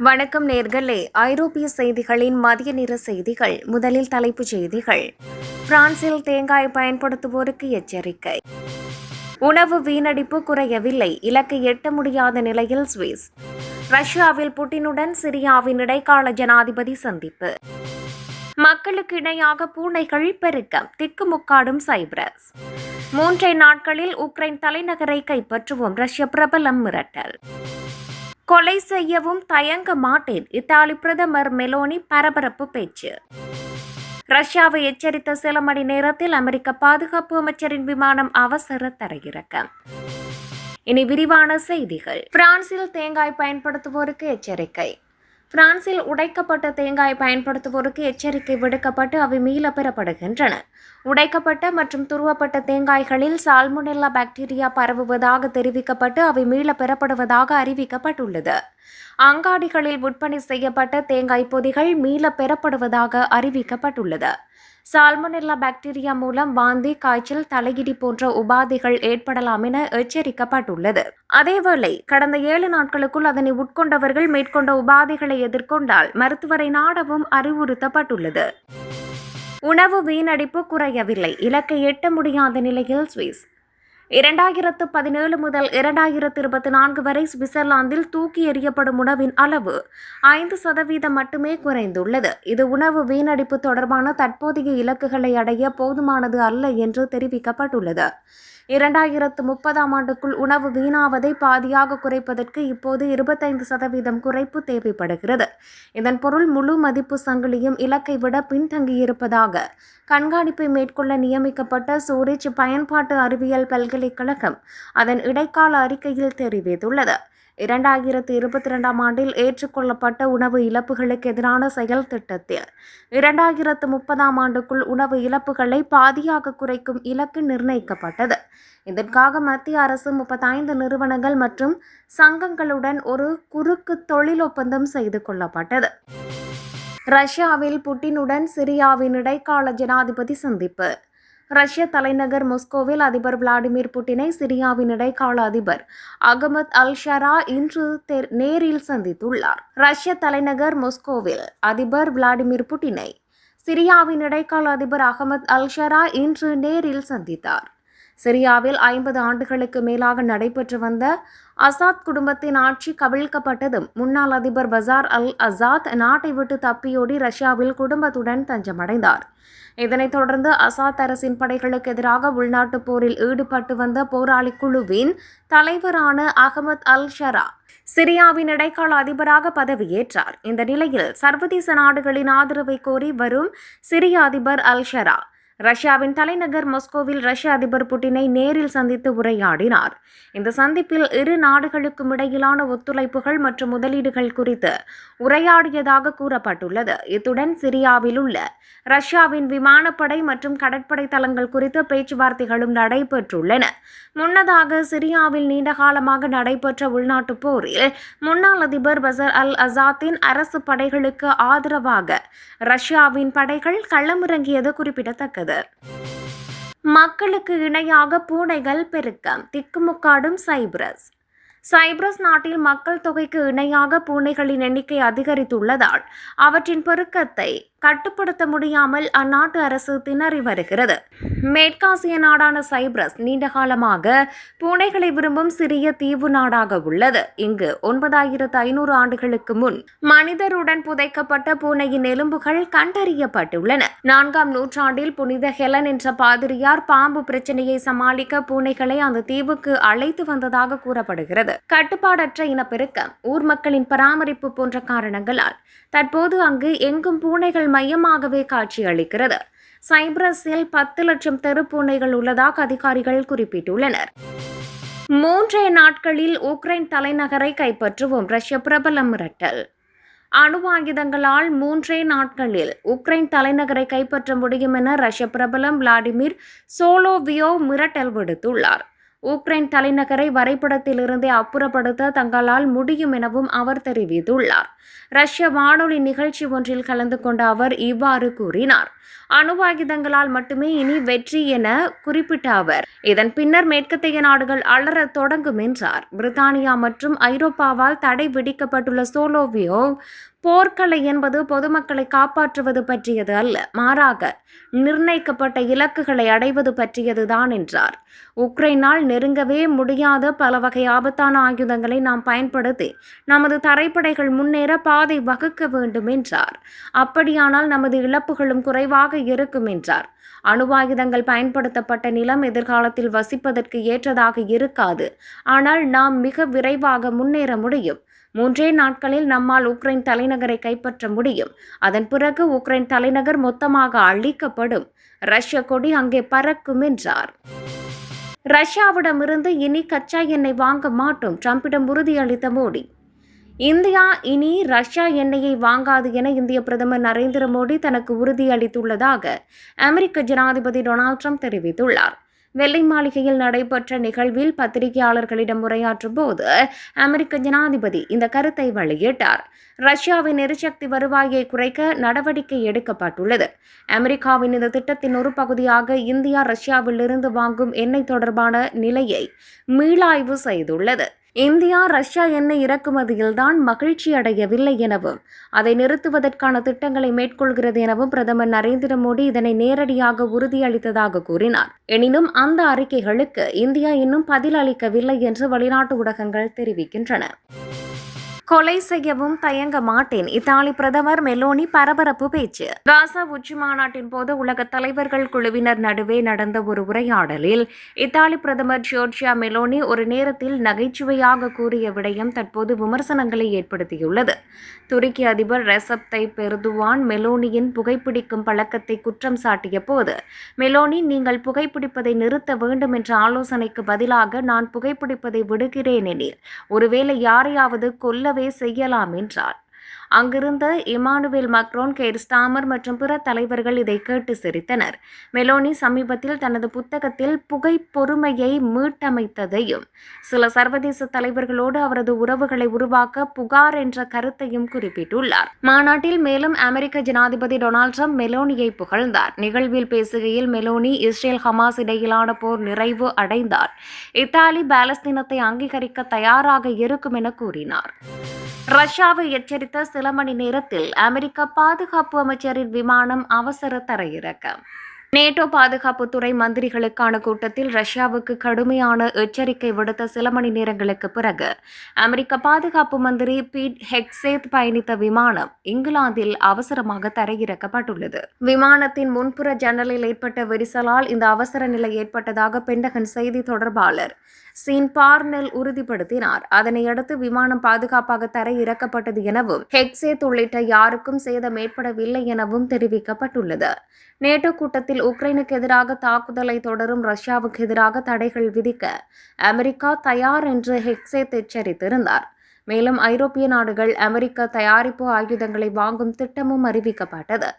வணக்கம் நேர்களே. ஐரோப்பிய செய்திகளின் மதிய நிற செய்திகள் முதலில் தலைப்புச் செய்திகள். பிரான்சில் தேங்காய் பயன்படுத்துவோருக்கு எச்சரிக்கை. உணவு வீணடிப்பு குறையவில்லை இலக்கை எட்ட முடியாத நிலையில் சுவிஸ். ரஷ்யாவில் புட்டினுடன் சிரியாவின் இடைக்கால ஜனாதிபதி சந்திப்பு. மக்களுக்கு இணையாக பூனைகள் பெருக்கம் திக்குமுக்காடும் சைப்ரஸ். மூன்றை நாட்களில் உக்ரைன் தலைநகரை கைப்பற்றுவோம் ரஷ்ய பிரபலம் மிரட்டல். கொலை செய்யவும் தயங்க மாட்டேன். இத்தாலி பிரதமர் மெலோனி பரபரப்பு பேச்சு. ரஷ்யாவை எச்சரித்த சில மணி நேரத்தில் அமெரிக்க பாதுகாப்பு அமைச்சரின் விமானம் அவசர தரையிறக்கம். இனி விரிவான செய்திகள். பிரான்சில் தேங்காய் பயன்படுத்துவோருக்கு எச்சரிக்கை. பிரான்சில் உடைக்கப்பட்ட தேங்காய் பயன்படுத்துவோருக்கு எச்சரிக்கை விடுக்கப்பட்டு அவை மீள பெறப்படுகின்றன. உடைக்கப்பட்ட மற்றும் துருவப்பட்ட தேங்காய்களில் சால்முனெல்லா பாக்டீரியா பரவுவதாக தெரிவிக்கப்பட்டு அவை மீள பெறப்படுவதாக அறிவிக்கப்பட்டுள்ளது. அங்காடிகளில் விற்பனை செய்யப்பட்ட தேங்காய் பொதிகள் மீள பெறப்படுவதாக அறிவிக்கப்பட்டுள்ளது. சால்மனெல்லா பாக்டீரியா மூலம் வாந்தி காய்ச்சல் தலையிடி போன்ற உபாதைகள் ஏற்படலாம் என எச்சரிக்கப்பட்டுள்ளது. அதேவேளை கடந்த ஏழு நாட்களுக்குள் அதனை உட்கொண்டவர்கள் மேற்கொண்ட உபாதைகளை எதிர்கொண்டால் மருத்துவரை நாடவும் அறிவுறுத்தப்பட்டுள்ளது. உணவு வீணடிப்பு குறையவில்லை. இலக்கை எட்ட முடியாத நிலையில் சுவிஸ் இரண்டாயிரத்து பதினேழு முதல் இரண்டாயிரத்து இருபத்தி நான்கு வரை சுவிட்சர்லாந்தில் தூக்கி எறியப்படும் உணவின் அளவு ஐந்து சதவீதம் மட்டுமே குறைந்துள்ளது. இது உணவு வீணடிப்பு தொடர்பான தற்போதைய இலக்குகளை அடைய போதுமானது அல்ல என்று தெரிவிக்கப்பட்டுள்ளது. இரண்டாயிரத்து முப்பதாம் ஆண்டுக்குள் உணவு வீணாவதை பாதியாக குறைப்பதற்கு இப்போது இருபத்தைந்து சதவீதம் குறைப்பு தேவைப்படுகிறது. இதன் பொருள் முழு மதிப்பு சங்கிலியும் இலக்கை விட பின்தங்கியிருப்பதாக கண்காணிப்பை மேற்கொள்ள நியமிக்கப்பட்ட சூரிச் பயன்பாட்டு அறிவியல் பல்கலைக்கழகம் அதன் இடைக்கால அறிக்கையில் தெரிவித்துள்ளது. இரண்டாயிரத்து இருபத்தி ரெண்டாம் ஆண்டில் ஏற்றுக்கொள்ளப்பட்ட உணவு இழப்புகளுக்கு எதிரான செயல் திட்டத்தில் இரண்டாயிரத்து முப்பதாம் ஆண்டுக்குள் உணவு இழப்புகளை பாதியாக குறைக்கும் இலக்கு நிர்ணயிக்கப்பட்டது. இதற்காக மத்திய அரசு முப்பத்தைந்து நிறுவனங்கள் மற்றும் சங்கங்களுடன் ஒரு குறுக்கு தொழில் ஒப்பந்தம் செய்து கொள்ளப்பட்டது. ரஷ்யாவில் புட்டினுடன் சிரியாவின் இடைக்கால ஜனாதிபதி சந்திப்பு. ரஷ்ய தலைநகர் மொஸ்கோவில் அதிபர் விளாடிமிர் புட்டினை சிரியாவின் இடைக்கால அதிபர் அகமத் அல் ஷரா இன்று நேரில் சந்தித்துள்ளார். ரஷ்ய தலைநகர் மொஸ்கோவில் அதிபர் விளாடிமிர் புட்டினை சிரியாவின் இடைக்கால அதிபர் அகமத் அல் ஷரா இன்று நேரில் சந்தித்தார். சிரியாவில் ஐம்பது ஆண்டுகளுக்கு மேலாக நடைபெற்று வந்த அசாத் குடும்பத்தின் ஆட்சி கவிழ்க்கப்பட்டதும் முன்னாள் அதிபர் பசார் அல் அசாத் நாட்டை விட்டு தப்பியோடி ரஷ்யாவில் குடும்பத்துடன் தஞ்சமடைந்தார். இதனைத் தொடர்ந்து அசாத் அரசின் படைகளுக்கு எதிராக உள்நாட்டுப் போரில் ஈடுபட்டு வந்த போராளி குழுவின் தலைவரான அகமது அல் ஷரா சிரியாவின் இடைக்கால அதிபராக பதவியேற்றார். இந்த நிலையில் சர்வதேச நாடுகளின் ஆதரவை கோரி வரும் சிரிய அதிபர் அல் ஷரா ரஷ்யாவின் தலைநகர் மாஸ்கோவில் ரஷ்ய அதிபர் புட்டினை நேரில் சந்தித்து உரையாடினார். இந்த சந்திப்பில் இரு நாடுகளுக்கும் இடையிலான ஒத்துழைப்புகள் மற்றும் முதலீடுகள் குறித்து உரையாடியதாக கூறப்பட்டுள்ளது. இத்துடன் சிரியாவில் உள்ள ரஷ்யாவின் விமானப்படை மற்றும் கடற்படை தளங்கள் குறித்து பேச்சுவார்த்தைகளும் நடைபெற்றுள்ளன. முன்னதாக சிரியாவில் நீண்டகாலமாக நடைபெற்ற உள்நாட்டுப் போரில் முன்னாள் அதிபர் பசர் அல் அசாத்தின் அரசு படைகளுக்கு ஆதரவாக ரஷ்யாவின் படைகள் களமிறங்கியது குறிப்பிடத்தக்கது. மக்களுக்கு இணையாக பூனைகள் பெருக்கம். திக்குமுக்காடும் சைப்ரஸ். சைப்ரஸ் நாட்டில் மக்கள் தொகைக்கு இணையாக பூனைகளின் எண்ணிக்கை அதிகரித்துள்ளதால் அவற்றின் பெருக்கத்தை கட்டுப்படுத்த முடியாமல் அந்நாட்டு அரசு திணறி வருகிறது. மேற்காசிய நாடான சைப்ரஸ் நீண்ட காலமாக பூனைகளை விரும்பும் சிறிய தீவு நாடாக உள்ளது. இங்கு ஒன்பதாயிரத்து ஐநூறு ஆண்டுகளுக்கு முன் மனிதருடன் புதைக்கப்பட்ட பூனையின் எலும்புகள் கண்டறியப்பட்டுள்ளன. நான்காம் நூற்றாண்டில் புனித ஹெலன் என்ற பாதிரியார் பாம்பு பிரச்சனையை சமாளிக்க பூனைகளை அந்த தீவுக்கு அழைத்து வந்ததாக கூறப்படுகிறது. கட்டுப்பாடற்ற இனப்பெருக்கம் ஊர் மக்களின் பராமரிப்பு போன்ற காரணங்களால் தற்போது அங்கு எங்கும் பூனைகள் மையமாகவே காட்சியளிக்கிறது. சைப்ரஸில் பத்து லட்சம் தெருப்பூனைகள் உள்ளதாக அதிகாரிகள் குறிப்பிட்டுள்ளனர். மூன்றே நாட்களில் உக்ரைன் தலைநகரை கைப்பற்றுவோம் ரஷ்ய பிரபலம் மிரட்டல். அணு ஆயுதங்களால் மூன்றே நாட்களில் உக்ரைன் தலைநகரை கைப்பற்ற முடியும் என ரஷ்ய பிரபலம் விளாடிமிர் சோலோவியோ மிரட்டல் விடுத்துள்ளார். உக்ரைன் தலைநகரை வரைபடத்திலிருந்தே அப்புறப்படுத்த தங்களால் முடியும் எனவும் அவர் தெரிவித்துள்ளார். ரஷ்ய வானொலி நிகழ்ச்சி ஒன்றில் கலந்து கொண்ட அவர் இவ்வாறு கூறினார். அணுவாயுதங்களால் மட்டுமே இனி வெற்றி என குறிப்பிட்ட அவர் இதன் பின்னர் மேற்கத்தைய நாடுகள் அலற தொடங்கும் என்றார். பிரித்தானியா மற்றும் ஐரோப்பாவால் தடை விதிக்கப்பட்டுள்ள சோலோவியோ போர்க்கலை என்பது பொதுமக்களை காப்பாற்றுவது பற்றியது அல்ல மாறாக நிர்ணயிக்கப்பட்ட இலக்குகளை அடைவது பற்றியதுதான் என்றார். உக்ரைனால் நெருங்கவே முடியாத பல வகை ஆபத்தான ஆயுதங்களை நாம் பயன்படுத்தி நமது தரைப்படைகள் முன்னேற பாதை வகுக்க வேண்டும் என்றார். அப்படியானால் நமது இழப்புகளும் குறைவாக இருக்கும் என்றார். அணுவாயுதங்கள் பயன்படுத்தப்பட்ட நிலம் எதிர்காலத்தில் வசிப்பதற்கு ஏற்றதாக இருக்காது. ஆனால் நாம் மிக விரைவாக முன்னேற முடியும். மூன்றே நாட்களில் நம்மால் உக்ரைன் தலைநகரை கைப்பற்ற முடியும். அதன் பிறகு உக்ரைன் தலைநகர் மொத்தமாக அழிக்கப்படும். ரஷ்ய கொடி அங்கே பறக்கும் என்றார். ரஷ்யாவிடமிருந்து இனி கச்சா எண்ணெய் வாங்க மாட்டோம் ட்ரம்பிடம் உறுதியளித்த மோடி. இந்தியா இனி ரஷ்யா எண்ணெயை வாங்காது என இந்திய பிரதமர் நரேந்திர மோடி தனக்கு உறுதியளித்துள்ளதாக அமெரிக்க ஜனாதிபதி டொனால்ட் ட்ரம்ப் தெரிவித்துள்ளார். வெள்ளை மாளிகையில் நடைபெற்ற நிகழ்வில் பத்திரிகையாளர்களிடம் உரையாற்றும் போது அமெரிக்க ஜனாதிபதி இந்த கருத்தை வெளியிட்டார். ரஷ்யாவின் எரிசக்தி வருவாயை குறைக்க நடவடிக்கை எடுக்கப்பட்டுள்ளது. அமெரிக்காவின் இந்த திட்டத்தின் ஒரு பகுதியாக இந்தியா ரஷ்யாவிலிருந்து வாங்கும் எண்ணெய் தொடர்பான நிலையை மீளாய்வு செய்துள்ளது. இந்தியா ரஷ்யா எண்ணெய் இறக்குமதியில்தான் மகிழ்ச்சி அடையவில்லை எனவும் அதை நிறுத்துவதற்கான திட்டங்களை மேற்கொள்கிறது எனவும் பிரதமர் நரேந்திர மோடி இதனை நேரடியாக உறுதியளித்ததாக கூறினார். எனினும் அந்த அறிக்கைகளுக்கு இந்தியா இன்னும் பதில் அளிக்கவில்லை என்று வெளிநாட்டு ஊடகங்கள் தெரிவிக்கின்றன. கொலை செய்யவும் தயங்க மாட்டேன். இத்தாலி பிரதமர் மெலோனி பரபரப்பு பேச்சு. காசா உச்சி மாநாட்டின் போது உலக தலைவர்கள் குழுவினர் நடுவே நடந்த ஒரு உரையாடலில் இத்தாலி பிரதமர் ஜோர்ஜியா மெலோனி ஒரு நேரத்தில் நகைச்சுவையாக கூறிய விடயம் தற்போது விமர்சனங்களை ஏற்படுத்தியுள்ளது. துருக்கி அதிபர் ரெசப் தை பெருதுவான் மெலோனியின் புகைப்பிடிக்கும் பழக்கத்தை குற்றம் சாட்டிய போது மெலோனி நீங்கள் புகைப்பிடிப்பதை நிறுத்த வேண்டும் என்ற ஆலோசனைக்கு பதிலாக நான் புகைப்பிடிப்பதை விடுகிறேன் எனில் ஒருவேளை யாரையாவது கொல்ல போலவே செய்யலாம் என்றார். அங்கிருந்த இமானுவேல் மக்ரோன் கேர் ஸ்டாமர் மற்றும் பிற தலைவர்கள் இதை கேட்டு சிரித்தனர். மெலோனி சமீபத்தில் தனது புத்தகத்தில் புகை பொறுமையை மீட்டமைத்ததையும் சில சர்வதேச தலைவர்களோடு அவரது உறவுகளை உருவாக்க புகார் என்ற கருத்தையும் குறிப்பிட்டுள்ளார். மாநாட்டில் மேலும் அமெரிக்க ஜனாதிபதி டொனால்ட் ட்ரம்ப் மெலோனியை புகழ்ந்தார். நிகழ்வில் பேசுகையில் மெலோனி இஸ்ரேல் ஹமாஸ் இடையிலான போர் நிறைவு அடைந்தார். இத்தாலி பாலஸ்தீனத்தை அங்கீகரிக்க தயாராக இருக்கும் என கூறினார். ரஷ்யாவை எச்சரித்த சில மணி நேரத்தில் அமெரிக்க பாதுகாப்பு அமைச்சரின் விமானம் அவசர தரையிறக்கம். நேட்டோ பாதுகாப்புத்துறை மந்திரிகளுக்கான கூட்டத்தில் ரஷ்யாவுக்கு கடுமையான எச்சரிக்கை விடுத்த சில மணி நேரங்களுக்கு பிறகு அமெரிக்க பாதுகாப்பு மந்திரி பீட் ஹெக்ஸேத் பயணித்த விமானம் இங்கிலாந்தில் அவசரமாக தரையிறக்கப்பட்டுள்ளது. விமானத்தின் முன்புற ஜன்னலில் ஏற்பட்ட விரிசலால் இந்த அவசர நிலை ஏற்பட்டதாக பெண்டகன் செய்தி தொடர்பாளர் சீன் பார்னெல் உறுதிப்படுத்தினார். அதனையடுத்து விமானம் பாதுகாப்பாக தரையிறக்கப்பட்டது எனவும் ஹெக்ஸேத் உள்ளிட்ட யாருக்கும் சேதம் ஏற்படவில்லை எனவும் தெரிவிக்கப்பட்டுள்ளது. நேட்டோ கூட்டத்தில் உக்ரைனுக்கு எதிராக தாக்குதலை தொடரும் ரஷ்யாவுக்கு எதிராக தடைகள் விதிக்க அமெரிக்கா தயார் என்று ஹெக்ஸேத் எச்சரித்திருந்தார். மேலும் ஐரோப்பிய நாடுகள் அமெரிக்க தயாரிப்பு ஆயுதங்களை வாங்கும் திட்டமும் அறிவிக்கப்பட்டது.